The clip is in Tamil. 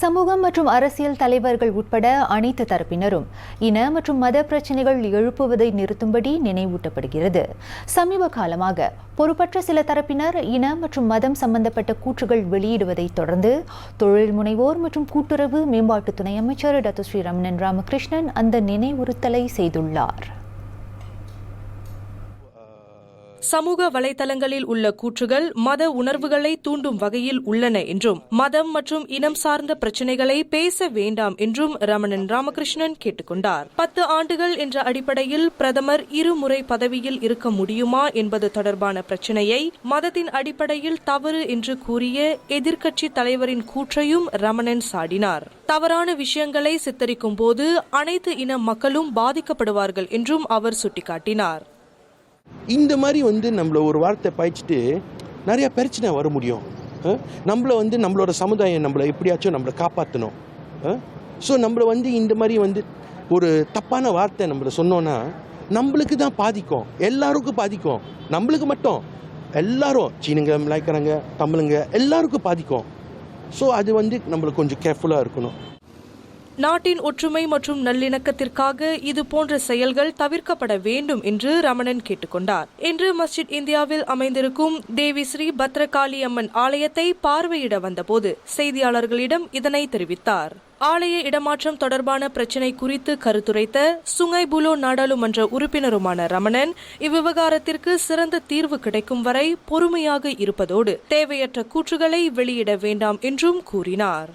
சமூகம் மற்றும் அரசியல் தலைவர்கள் உட்பட அனைத்து தரப்பினரும் இன மற்றும் மத பிரச்சினைகள் எழுப்புவதை நிறுத்தும்படி நினைவூட்டப்படுகிறது. சமீப காலமாக பொறுப்பற்ற சில தரப்பினர் இன மற்றும் மதம் சம்பந்தப்பட்ட கூற்றுகள் வெளியிடுவதைத் தொடர்ந்து தொழில் முனைவோர் மற்றும் கூட்டுறவு மேம்பாட்டு துணை அமைச்சர் டாக்டர் ஸ்ரீ ரமணன் ராமகிருஷ்ணன் அந்த நினைவுறுத்தலை செய்துள்ளார். சமூக வலைதளங்களில் உள்ள கூற்றுகள் மத உணர்வுகளை தூண்டும் வகையில் உள்ளன என்றும் மதம் மற்றும் இனம் சார்ந்த பிரச்சினைகளை பேச வேண்டாம் என்றும் ரமணன் ராமகிருஷ்ணன் கேட்டுக்கொண்டார். பத்து ஆண்டுகள் என்ற அடிப்படையில் பிரதமர் இருமுறை பதவியில் இருக்க முடியுமா என்பது தொடர்பான பிரச்சினையை மதத்தின் அடிப்படையில் தவறு என்று கூறிய எதிர்க்கட்சி தலைவரின் கூற்றையும் ரமணன் சாடினார். தவறான விஷயங்களை சித்தரிக்கும் போது அனைத்து இன மக்களும் பாதிக்கப்படுவார்கள் என்றும் அவர் சுட்டிக்காட்டினார். இந்த மாதிரி வந்து நம்மள ஒரு வார்த்தை பாய்ச்சிட்டு நிறையா பிரச்சனை வர முடியும். நம்மளை வந்து நம்மளோட சமுதாயம் நம்மளை எப்படியாச்சும் நம்மளை காப்பாற்றணும் ஸோ நம்மளை வந்து இந்த மாதிரி வந்து ஒரு தப்பான வார்த்தை நம்மள சொன்னோன்னா நம்மளுக்கு தான் பாதிக்கும். எல்லாருக்கும் பாதிக்கும். நம்மளுக்கு மட்டும். எல்லாரும் சீனுங்க மலாய்க்காரங்க தமிழுங்க எல்லாருக்கும் பாதிக்கும். ஸோ அது வந்து நம்மளுக்கு கொஞ்சம் கேர்ஃபுல்லாக இருக்கணும். நாட்டின் ஒற்றுமை மற்றும் நல்லிணக்கத்திற்காக இது போன்ற செயல்கள் தவிர்க்கப்பட வேண்டும் என்று ரமணன் கேட்டுக்கொண்டார். இன்று மஸ்ஜித் இந்தியாவில் அமைந்திருக்கும் தேவி ஸ்ரீ பத்ரகாளி அம்மன் ஆலயத்தை பார்வையிட வந்தபோது செய்தியாளர்களிடம் இதனை தெரிவித்தார். ஆலய இடமாற்றம் தொடர்பான பிரச்சினை குறித்து கருத்துரைத்த சுங்கைபுலோ நாடாளுமன்ற உறுப்பினருமான ரமணன் இவ்விவகாரத்திற்கு சிறந்த தீர்வு கிடைக்கும் வரை பொறுமையாக இருப்பதோடு தேவையற்ற கூற்றுகளை வெளியிட வேண்டாம் என்றும் கூறினார்.